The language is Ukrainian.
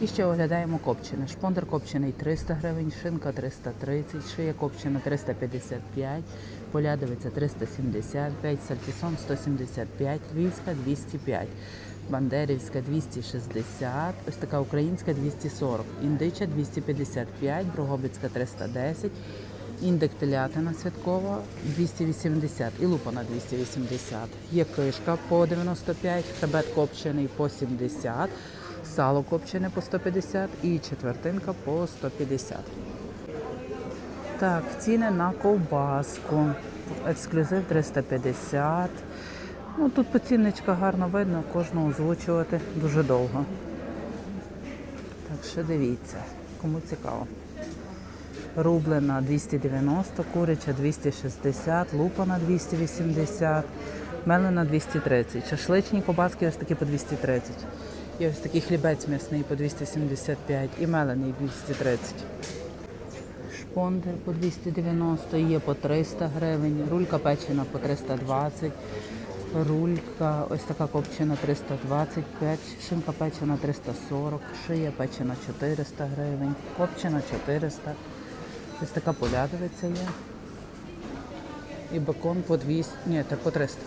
І ще оглядаємо копчене. Шпондер копчений 300 гривень, шинка 330, шия копчена 355, полядовиця 375, сальтісон 175, львівська 205, бандерівська 260, ось така українська 240, індича 255, Брогобицька 310, індик телятина святкова 280 і лупана 280. Є кишка по 95, хребет копчений по 70, сало копчене по 150 і четвертинка по 150. Так, ціни на ковбаску. Ексклюзив 350. Ну, тут по цінничках гарно видно, кожного озвучувати дуже довго. Так що дивіться, кому цікаво. Рублена 290, куряча 260, лупана 280, мелена 230. Шашличні кобаски ось такі по 230. І ось такий хлібець м'ясний по 275 і мелений 230. Шпондер по 290, є по 300 гривень, рулька печена по 320, рулька ось така копчена 325, шинка печена 340, шия печена 400 гривень, копчена 400, ось така полядовиця є. І бекон по 200, ні, та по 300.